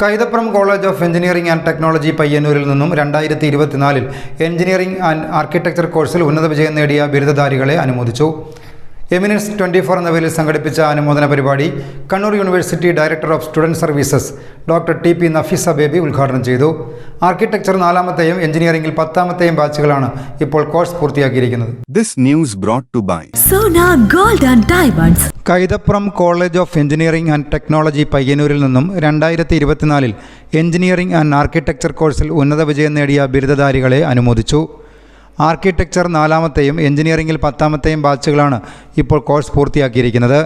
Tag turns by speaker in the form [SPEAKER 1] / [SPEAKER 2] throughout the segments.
[SPEAKER 1] Kaithapram college of engineering and technology പയ്യന്നൂരിൽ നിന്നും രണ്ടായിരത്തി ഇരുപത്തിനാലിൽ എഞ്ചിനീയറിംഗ് ആൻഡ് ആർക്കിടെക്ചർ കോഴ്സിൽ ഉന്നത വിജയം നേടിയ ബിരുദധാരികളെ അനുമോദിച്ചു. എമിനൻസ് ട്വന്റി ഫോർ എന്ന പേരിൽ സംഘടിപ്പിച്ച അനുമോദന പരിപാടി Kannur university director of student services doctor T P Nafeesa Baby ഉദ്ഘാടനം ചെയ്തു. ആർക്കിടെക്ചർ നാലാമത്തെയും എഞ്ചിനീയറിംഗിൽ പത്താമത്തെയും ബാച്ചുകളാണ് ഇപ്പോൾ course പൂർത്തിയാക്കിയിരിക്കുന്നത്.
[SPEAKER 2] This news brought to by
[SPEAKER 3] Sona Gold and Diamonds.
[SPEAKER 1] Kaithapram college of engineering and technology പയ്യന്നൂരിൽ നിന്നും രണ്ടായിരത്തി ഇരുപത്തിനാലിൽ എഞ്ചിനീയറിംഗ് ആൻഡ് ആർക്കിടെക്ചർ കോഴ്സിൽ ഉന്നത വിജയം നേടിയ ബിരുദധാരികളെ അനുമോദിച്ചു. ആർക്കിടെക്ചർ നാലാമത്തെയും എഞ്ചിനീയറിംഗിൽ പത്താമത്തെയും ബാച്ചുകളാണ് ഇപ്പോൾ കോഴ്സ് പൂർത്തിയാക്കിയിരിക്കുന്നത്.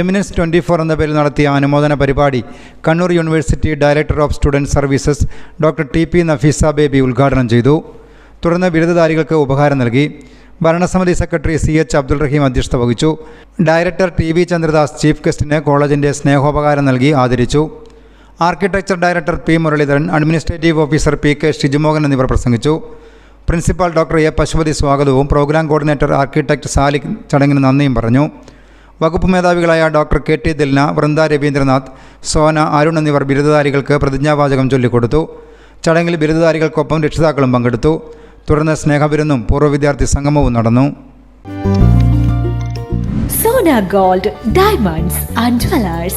[SPEAKER 1] എമിനൻസ് ട്വന്റി ഫോർ എന്ന പേരിൽ നടത്തിയ അനുമോദന പരിപാടി Kannur university director of student services doctor T P Nafeesa Baby ഉദ്ഘാടനം ചെയ്തു. തുടർന്ന് ബിരുദധാരികൾക്ക് ഉപഹാരം നൽകി. ഭരണസമിതി secretary C H Abdul Rahim അധ്യക്ഷത വഹിച്ചു. Director T V Chandradas chief ഗസ്റ്റിന് കോളേജിന്റെ സ്നേഹോപകാരം നൽകി ആദരിച്ചു. Architecture director P Muraleedharan administrative officer P K Shijumohan എന്നിവർ പ്രസംഗിച്ചു. പ്രിൻസിപ്പാൾ ഡോക്ടർ എ പശുപതി സ്വാഗതവും. പ്രോഗ്രാം കോർഡിനേറ്റർ ആർക്കിടെക്ട് സാലിക് ചടങ്ങിന് നന്ദിയും പറഞ്ഞു. വകുപ്പ് മേധാവികളായ doctor K T Dilna Vrinda Raveendranath Sona Arun എന്നിവർ ബിരുദധാരികൾക്ക് പ്രതിജ്ഞാവാചകം ചൊല്ലിക്കൊടുത്തു. ചടങ്ങിൽ ബിരുദധാരികൾക്കൊപ്പം രക്ഷിതാക്കളും പങ്കെടുത്തു. തുടർന്ന് സ്നേഹവിരുന്നും പൂർവ വിദ്യാർത്ഥി സംഗമവും നടന്നു.
[SPEAKER 3] Sona gold diamonds and Jewelers.